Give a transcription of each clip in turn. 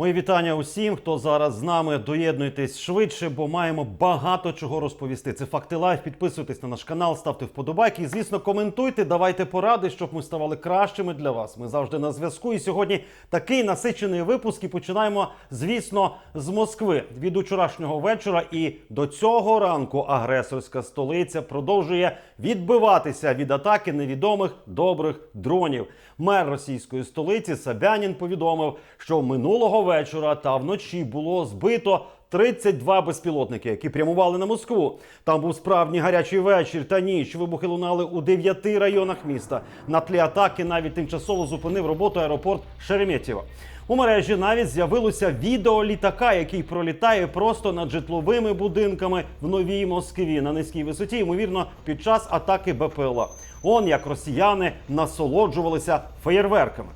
Мої вітання усім, хто зараз з нами. Доєднуйтесь швидше, бо маємо багато чого розповісти. Це факти лайф. Підписуйтесь на наш канал, ставте вподобайки. І, звісно, коментуйте, давайте поради, щоб ми ставали кращими для вас. Ми завжди на зв'язку. І сьогодні такий насичений випуск. І починаємо, звісно, з Москви. Від учорашнього вечора і до цього ранку агресорська столиця продовжує відбиватися від атаки невідомих добрих дронів. Мер російської столиці Собянін повідомив, що минулого вечора та вночі було збито 32 безпілотники, які прямували на Москву. Там був справжній гарячий вечір та ніч. Вибухи лунали у дев'яти районах міста. На тлі атаки навіть тимчасово зупинив роботу аеропорт Шереметьєво. У мережі навіть з'явилося відео літака, який пролітає просто над житловими будинками в новій Москві на низькій висоті, ймовірно, під час атаки БПЛА. Он як росіяни насолоджувалися феєрверками.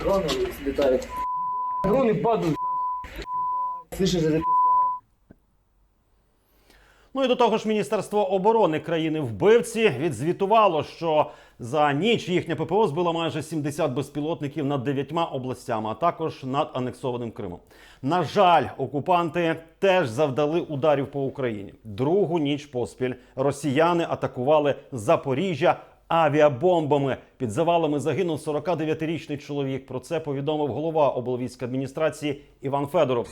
Дроны летают. Дроны падают. Слышишь, это Ну і до того ж, Міністерство оборони країни вбивці відзвітувало, що за ніч їхня ППО збила майже 70 безпілотників над дев'ятьма областями, а також над анексованим Кримом. На жаль, окупанти теж завдали ударів по Україні. Другу ніч поспіль росіяни атакували Запоріжжя. Авіабомбами під завалами загинув 49-річний чоловік. Про це повідомив голова облвійськадміністрації Іван Федоров.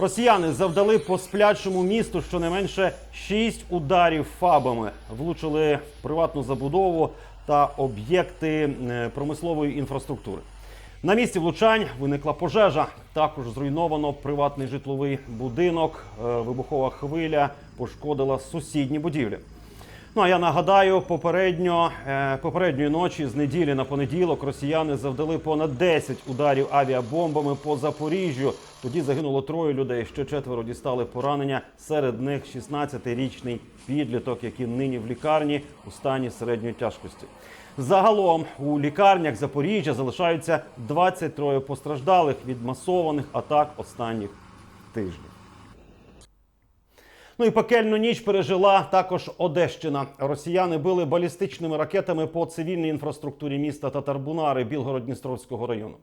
Росіяни завдали по сплячому місту щонайменше шість ударів фабами, влучили в приватну забудову та об'єкти е, промислової інфраструктури. На місці влучань виникла пожежа. Також зруйновано приватний житловий будинок. Е, Вибухова хвиля пошкодила сусідні будівлі. Ну а я нагадаю, попередньо е, попередньої ночі з неділі на понеділок росіяни завдали понад 10 ударів авіабомбами по Запоріжжю. Тоді загинуло троє людей. Ще четверо дістали поранення. Серед них 16-річний підліток, який нині в лікарні у стані середньої тяжкості. Загалом у лікарнях Запоріжжя залишаються 23 постраждалих від масованих атак останніх тижнів. Ну і пекельну ніч пережила також Одещина. Росіяни били балістичними ракетами по цивільній інфраструктурі міста Татарбунари Білгород-Дністровського району.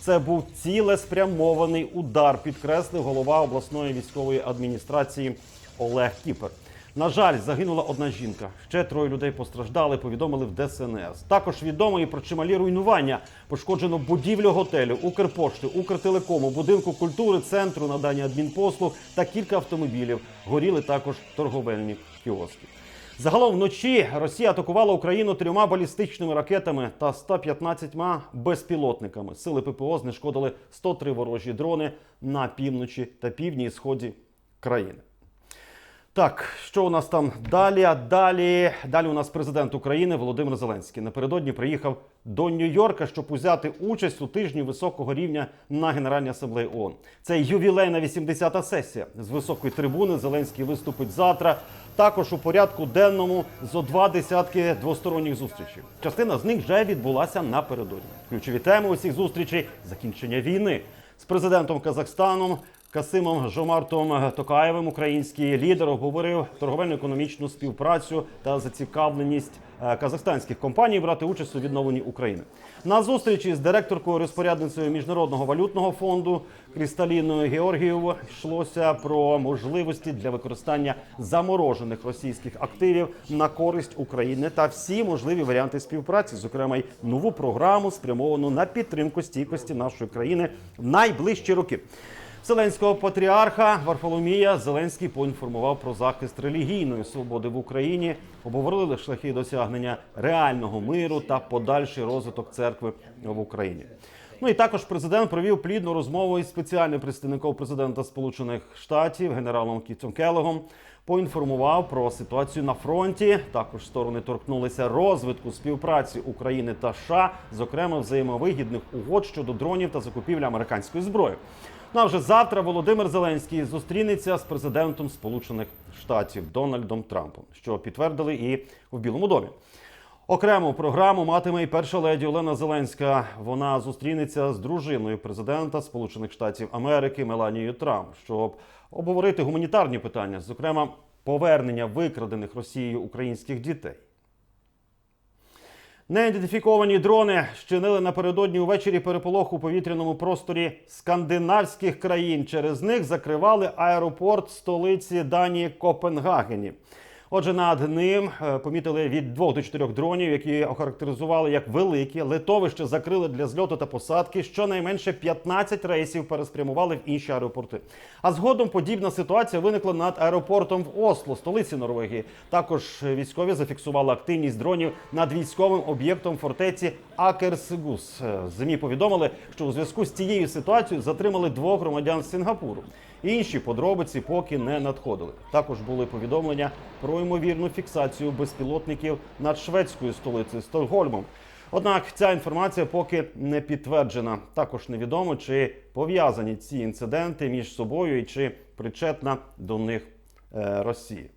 Це був цілеспрямований удар, підкреслив голова обласної військової адміністрації Олег Кіпер. На жаль, загинула одна жінка. Ще троє людей постраждали. Повідомили в ДСНС. Також відомо і про чималі руйнування. Пошкоджено будівлю готелю, Укрпошти, Укртелекому, будинку культури, центру надання адмінпослуг та кілька автомобілів. Горіли також торговельні кіоски. Загалом вночі Росія атакувала Україну трьома балістичними ракетами та 115 безпілотниками. Сили ППО знешкодили 103 ворожі дрони на півночі та півдні і сході країни. Так, що у нас там далі? Далі далі у нас президент України Володимир Зеленський напередодні приїхав до Нью-Йорка, щоб узяти участь у тижні високого рівня на Генеральній асамблеї ООН. Це ювілейна 80-та сесія. З високої трибуни Зеленський виступить завтра. Також у порядку денному зо два десятки двосторонніх зустрічей. Частина з них вже відбулася напередодні. Ключові теми усіх зустрічей закінчення війни з президентом Казахстаном Касимом Жомартом Токаєвим український лідер обговорив торговельно-економічну співпрацю та зацікавленість е, казахстанських компаній брати участь у відновленні України. На зустрічі з директоркою розпорядницею міжнародного валютного фонду Крісталіною Георгієвою йшлося про можливості для використання заморожених російських активів на користь України та всі можливі варіанти співпраці, зокрема й нову програму спрямовану на підтримку стійкості нашої країни в найближчі роки. Вселенського патріарха Варфоломія Зеленський поінформував про захист релігійної свободи в Україні, обговорили шляхи досягнення реального миру та подальший розвиток церкви в Україні. Ну і також президент провів плідну розмову із спеціальним представником президента Сполучених Штатів генералом Кітом Келегом. Поінформував про ситуацію на фронті. Також сторони торкнулися розвитку співпраці України та США, зокрема взаємовигідних угод щодо дронів та закупівлі американської зброї. Ну а вже завтра Володимир Зеленський зустрінеться з президентом Сполучених Штатів Дональдом Трампом, що підтвердили і в Білому домі. Окрему програму матиме і перша леді Олена Зеленська. Вона зустрінеться з дружиною президента Сполучених Штатів Америки Меланією Трамп, щоб обговорити гуманітарні питання, зокрема повернення викрадених Росією українських дітей. Неідентифіковані дрони щинили напередодні увечері переполох у повітряному просторі скандинавських країн. Через них закривали аеропорт столиці Данії Копенгагені. Отже, над ним е, помітили від двох до чотирьох дронів, які охарактеризували як великі. Литовище закрили для зльоту та посадки. Щонайменше 15 рейсів переспрямували в інші аеропорти. А згодом подібна ситуація виникла над аеропортом в Осло, столиці Норвегії. Також військові зафіксували активність дронів над військовим об'єктом фортеці Акерсигус. Е, Змі повідомили, що у зв'язку з цією ситуацією затримали двох громадян Сингапуру. Інші подробиці поки не надходили. Також були повідомлення про ймовірну фіксацію безпілотників над шведською столицею Стокгольмом. Однак ця інформація поки не підтверджена. Також невідомо, чи пов'язані ці інциденти між собою і чи причетна до них е, Росія.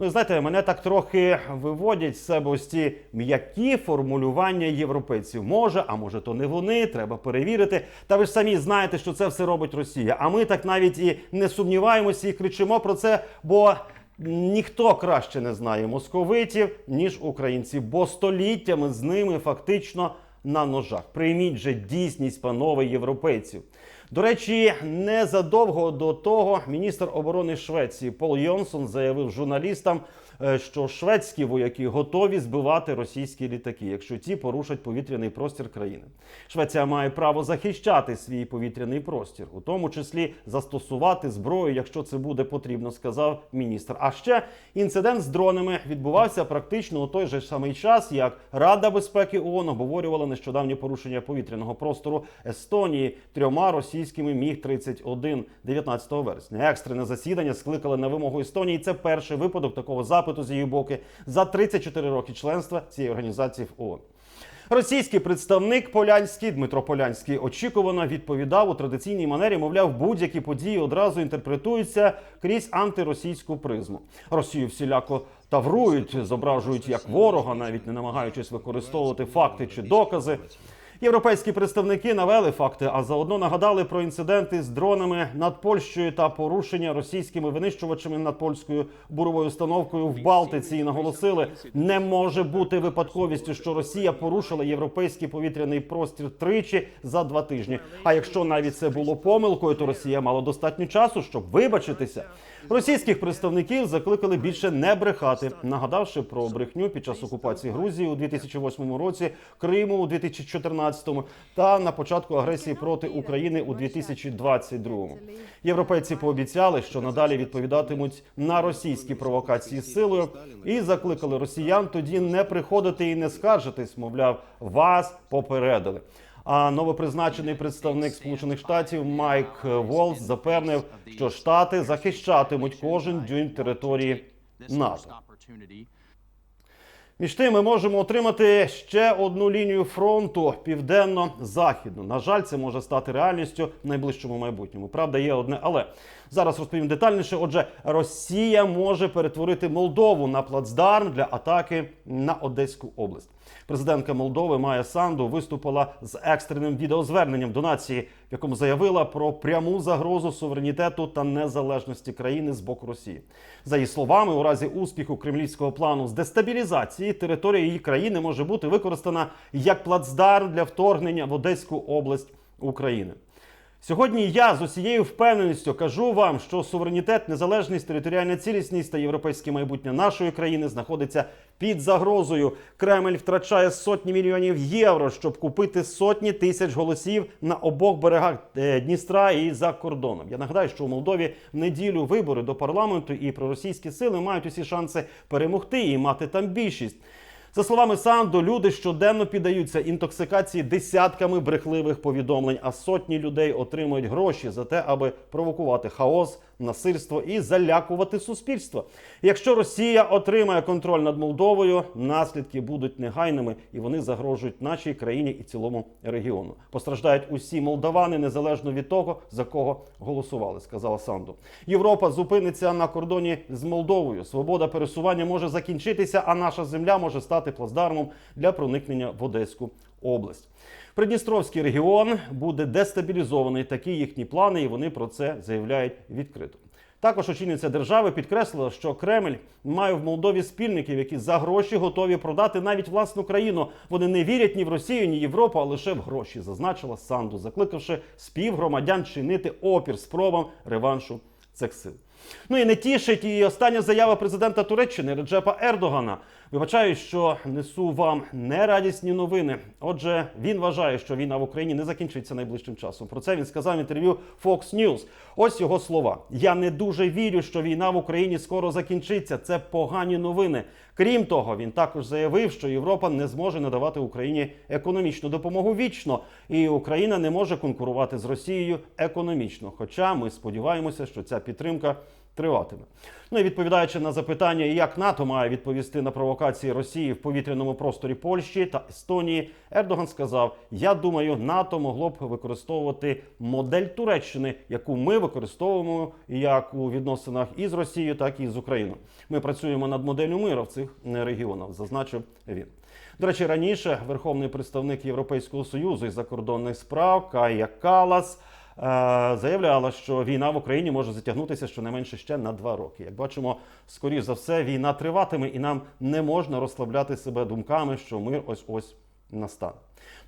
Ну, і знаєте, мене так трохи виводять з себе ось ці м'які формулювання європейців. Може, а може, то не вони, треба перевірити. Та ви ж самі знаєте, що це все робить Росія. А ми так навіть і не сумніваємося і кричимо про це, бо ніхто краще не знає московитів, ніж українці, бо століттями з ними фактично на ножах. Прийміть же дійсність, панове європейців. До речі, незадовго до того міністр оборони Швеції Пол Йонсон заявив журналістам, що шведські вояки готові збивати російські літаки, якщо ті порушать повітряний простір країни. Швеція має право захищати свій повітряний простір, у тому числі застосувати зброю, якщо це буде потрібно, сказав міністр. А ще інцидент з дронами відбувався практично у той же самий час, як Рада безпеки ООН обговорювала нещодавнє порушення повітряного простору Естонії трьома російськими міг 31 19 вересня. Екстрене засідання скликали на вимогу Естонії. Це перший випадок такого запиту з її боки за 34 роки членства цієї організації в ООН. Російський представник Полянський Дмитро Полянський очікувано відповідав у традиційній манері. Мовляв, будь-які події одразу інтерпретуються крізь антиросійську призму. Росію всіляко таврують, зображують як ворога, навіть не намагаючись використовувати факти чи докази. Європейські представники навели факти, а заодно нагадали про інциденти з дронами над Польщею та порушення російськими винищувачами над польською буровою установкою в Балтиці. І наголосили, не може бути випадковістю, що Росія порушила європейський повітряний простір тричі за два тижні. А якщо навіть це було помилкою, то Росія мала достатньо часу, щоб вибачитися. Російських представників закликали більше не брехати, нагадавши про брехню під час окупації Грузії у 2008 році, Криму у 2014 та на початку агресії проти України у 2022. Європейці пообіцяли, що надалі відповідатимуть на російські провокації силою, і закликали росіян тоді не приходити і не скаржитись. Мовляв, вас попередили. А новопризначений представник Сполучених Штатів Майк Волс запевнив, що штати захищатимуть кожен дюйм території НАТО. Між тим, ми можемо отримати ще одну лінію фронту південно-західну. На жаль, це може стати реальністю в найближчому майбутньому. Правда, є одне, але зараз розповім детальніше. Отже, Росія може перетворити Молдову на плацдарм для атаки на Одеську область. Президентка Молдови Майя Санду виступила з екстреним відеозверненням до нації, в якому заявила про пряму загрозу суверенітету та незалежності країни з боку Росії. За її словами, у разі успіху кремлівського плану з дестабілізації територія її країни може бути використана як плацдарм для вторгнення в Одеську область України. Сьогодні я з усією впевненістю кажу вам, що суверенітет, незалежність, територіальна цілісність та європейське майбутнє нашої країни знаходиться під загрозою. Кремль втрачає сотні мільйонів євро, щоб купити сотні тисяч голосів на обох берегах е, Дністра і за кордоном. Я нагадаю, що у Молдові в неділю вибори до парламенту і проросійські сили мають усі шанси перемогти і мати там більшість. За словами Санду, люди щоденно піддаються інтоксикації десятками брехливих повідомлень, а сотні людей отримують гроші за те, аби провокувати хаос, насильство і залякувати суспільство. Якщо Росія отримає контроль над Молдовою, наслідки будуть негайними і вони загрожують нашій країні і цілому регіону. Постраждають усі молдавани незалежно від того, за кого голосували, сказала Санду. Європа зупиниться на кордоні з Молдовою. Свобода пересування може закінчитися, а наша земля може стати плацдармом для проникнення в Одеську область. Придністровський регіон буде дестабілізований. Такі їхні плани, і вони про це заявляють відкрито. Також очільниця держави підкреслила, що Кремль має в Молдові спільників, які за гроші готові продати навіть власну країну. Вони не вірять ні в Росію, ні Європу, а лише в гроші, зазначила Санду, закликавши співгромадян чинити опір спробам реваншу цих сил. Ну і не тішить і остання заява президента Туреччини Реджепа Ердогана. Вибачаю, що несу вам нерадісні новини. Отже, він вважає, що війна в Україні не закінчиться найближчим часом. Про це він сказав в інтерв'ю Fox News. Ось його слова: я не дуже вірю, що війна в Україні скоро закінчиться. Це погані новини. Крім того, він також заявив, що Європа не зможе надавати Україні економічну допомогу вічно, і Україна не може конкурувати з Росією економічно. Хоча ми сподіваємося, що ця підтримка триватиме. Ну і відповідаючи на запитання, як НАТО має відповісти на провокації Росії в повітряному просторі Польщі та Естонії, Ердоган сказав: Я думаю, НАТО могло б використовувати модель Туреччини, яку ми використовуємо як у відносинах із Росією, так і з Україною. Ми працюємо над моделлю миру в цих е, регіонах, зазначив він. До речі, раніше верховний представник Європейського союзу із закордонних справ Кая Калас заявляла, що війна в Україні може затягнутися щонайменше ще на два роки. Як бачимо, скоріш за все, війна триватиме, і нам не можна розслабляти себе думками, що мир ось ось настане.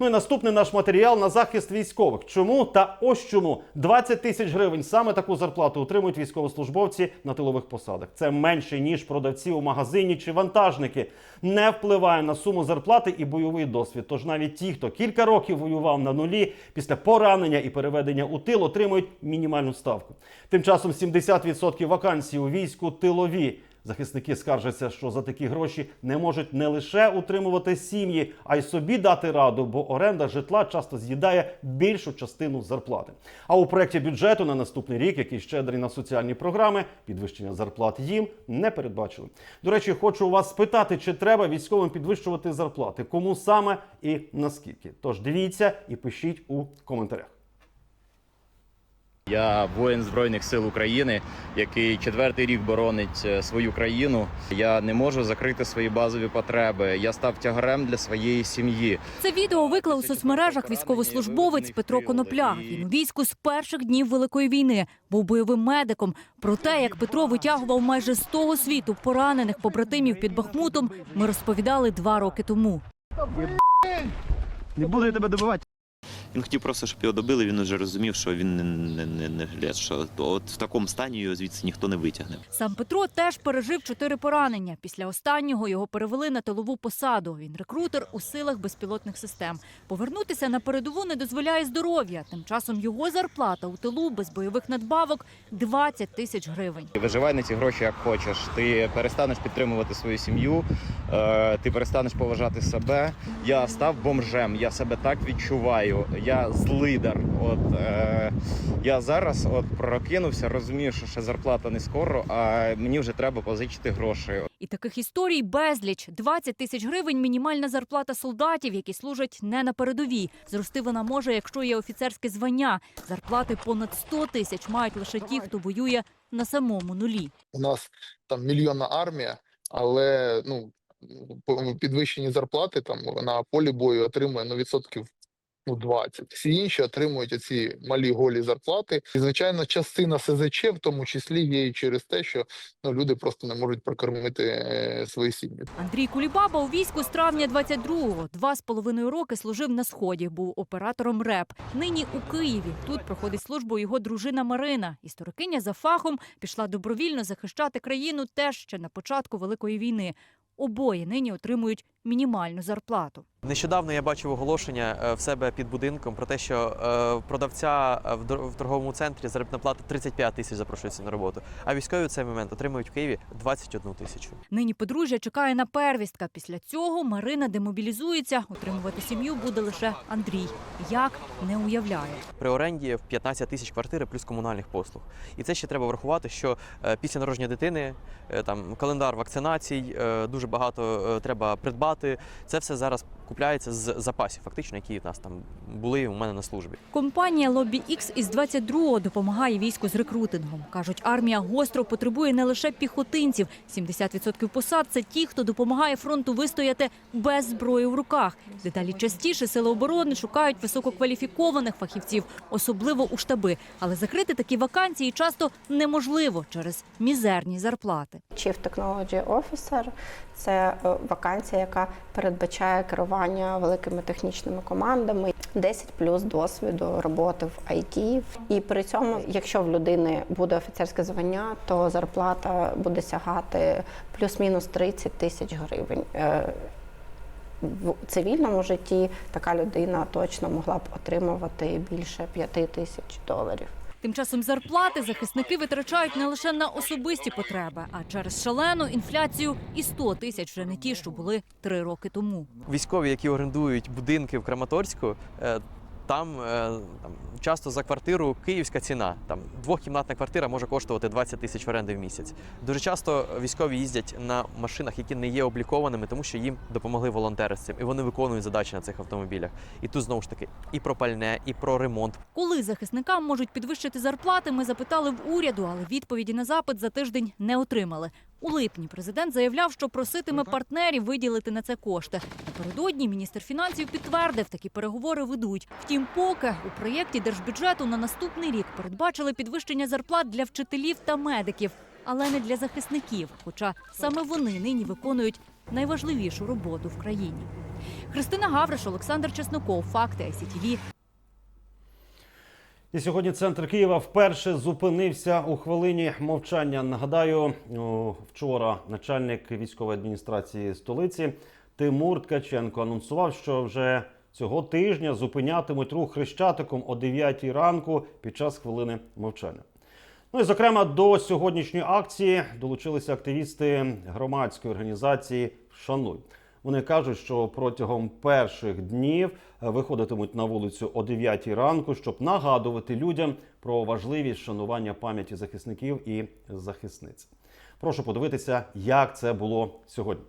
Ну і наступний наш матеріал на захист військових. Чому та ось чому 20 тисяч гривень саме таку зарплату отримують військовослужбовці на тилових посадах. Це менше ніж продавці у магазині чи вантажники. Не впливає на суму зарплати і бойовий досвід. Тож навіть ті, хто кілька років воював на нулі, після поранення і переведення у тил отримують мінімальну ставку. Тим часом 70% вакансій у війську тилові. Захисники скаржаться, що за такі гроші не можуть не лише утримувати сім'ї, а й собі дати раду, бо оренда житла часто з'їдає більшу частину зарплати. А у проєкті бюджету на наступний рік, який щедрий на соціальні програми, підвищення зарплат їм не передбачили. До речі, хочу вас спитати, чи треба військовим підвищувати зарплати, кому саме і наскільки. Тож дивіться і пишіть у коментарях. Я воїн Збройних сил України, який четвертий рік боронить е, свою країну. Я не можу закрити свої базові потреби. Я став тягарем для своєї сім'ї. Це відео виклав у соцмережах військовослужбовець Петро Конопля. Він у війську з перших днів Великої війни був бойовим медиком. Про те, як Петро витягував майже з того світу поранених побратимів під Бахмутом, ми розповідали два роки тому. Не буду я тебе добивати. Він хотів просто, щоб його добили. Він вже розумів, що він не, не, не, не жилець, що от в такому стані його звідси ніхто не витягне. Сам Петро теж пережив чотири поранення. Після останнього його перевели на тилову посаду. Він рекрутер у силах безпілотних систем. Повернутися на передову не дозволяє здоров'я. Тим часом його зарплата у тилу без бойових надбавок 20 тисяч гривень. Виживай на ці гроші як хочеш. Ти перестанеш підтримувати свою сім'ю, е, ти перестанеш поважати себе. Я став бомжем. Я себе так відчуваю. Я злидар. От е, я зараз от прокинувся, розумію, що ще зарплата не скоро, а мені вже треба позичити гроші. І таких історій безліч. 20 тисяч гривень – мінімальна зарплата солдатів, які служать не на передовій. Зрости вона може, якщо є офіцерське звання. Зарплати понад 100 тисяч мають лише ті, хто воює на самому нулі. у нас там мільйонна армія, але ну по- підвищені зарплати там на полі бою отримує ну відсотків ну 20. Всі інші отримують оці малі голі зарплати. І звичайно, частина СЗЧ в тому числі є і через те, що ну люди просто не можуть прокормити е, свої сім'ї. Андрій Кулібаба у війську з травня 22-го. Два з половиною роки служив на сході, був оператором РЕП. Нині у Києві. Тут проходить службу його дружина Марина. Історикиня за фахом пішла добровільно захищати країну теж ще на початку Великої війни. Обоє нині отримують мінімальну зарплату. Нещодавно я бачив оголошення е, в себе під будинком про те, що е, продавця е, в торговому центрі заробітна плата 35 тисяч запрошується на роботу. А військові в цей момент отримують в Києві 21 тисячу. Нині подружжя чекає на первістка. Після цього Марина демобілізується. Отримувати сім'ю буде лише Андрій. Як не уявляє. При оренді в 15 тисяч квартири плюс комунальних послуг. І це ще треба врахувати, що після народження дитини там календар вакцинацій, дуже багато треба придбати. Це все зараз купляється з запасів, фактично, які в нас там були у мене на службі. Компанія Lobby X із 22-го допомагає війську з рекрутингом. Кажуть, армія гостро потребує не лише піхотинців. 70% посад це ті, хто допомагає фронту вистояти без зброї в руках. Дедалі частіше сили оборони шукають висококваліфікованих фахівців, особливо у штаби. Але закрити такі вакансії часто неможливо через мізерні зарплати. Chief Technology Officer – це е, вакансія, яка передбачає керування великими технічними командами, 10 плюс досвіду роботи в IT. І при цьому, якщо в людини буде офіцерське звання, то зарплата буде сягати плюс-мінус 30 тисяч гривень. Е, В цивільному житті така людина точно могла б отримувати більше 5 тисяч доларів. Тим часом зарплати захисники витрачають не лише на особисті потреби, а через шалену інфляцію і 100 тисяч вже не ті, що були три роки тому. Військові, які орендують будинки в Краматорську, е, там, е, там часто за квартиру київська ціна. Там двохкімнатна квартира може коштувати 20 тисяч оренди в місяць. Дуже часто військові їздять на машинах, які не є облікованими, тому що їм допомогли волонтери з цим, і вони виконують задачі на цих автомобілях. І тут знову ж таки і про пальне, і про ремонт. Коли захисникам можуть підвищити зарплати, ми запитали в уряду, але відповіді на запит за тиждень не отримали. У липні президент заявляв, що проситиме партнерів виділити на це кошти. Напередодні міністр фінансів підтвердив, такі переговори ведуть. Втім, поки у проєкті держбюджету на наступний рік передбачили підвищення зарплат для вчителів та медиків, але не для захисників. Хоча саме вони нині виконують найважливішу роботу в країні. Христина Гавриш, Олександр Чесноков, факти ICTV, І сьогодні центр Києва вперше зупинився у хвилині мовчання. Нагадаю, вчора начальник військової адміністрації столиці Тимур Ткаченко анонсував, що вже цього тижня зупинятимуть рух хрещатиком о 9 ранку під час хвилини мовчання. Ну і зокрема до сьогоднішньої акції долучилися активісти громадської організації Шануй. Вони кажуть, що протягом перших днів е, виходитимуть на вулицю о 9 ранку, щоб нагадувати людям про важливість шанування пам'яті захисників і захисниць. Прошу подивитися, як це було сьогодні.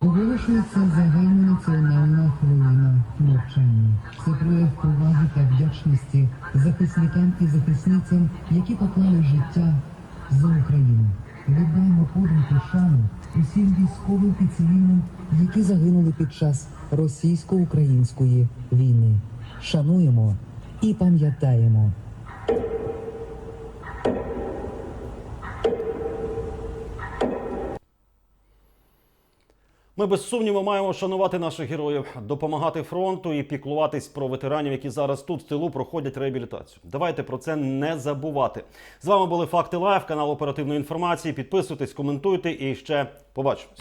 Оголошується загальнонаціональна хвилина мовчання. Це прояв поваги та вдячності захисникам і захисницям, які поклали життя за Україну. Віддаємо подумки шану усім військовим і цивільним, які загинули під час російсько-української війни. Шануємо і пам'ятаємо. Ми без сумніву маємо шанувати наших героїв, допомагати фронту і піклуватись про ветеранів, які зараз тут в тилу проходять реабілітацію. Давайте про це не забувати. З вами були факти лайв, канал оперативної інформації. Підписуйтесь, коментуйте і ще побачимось.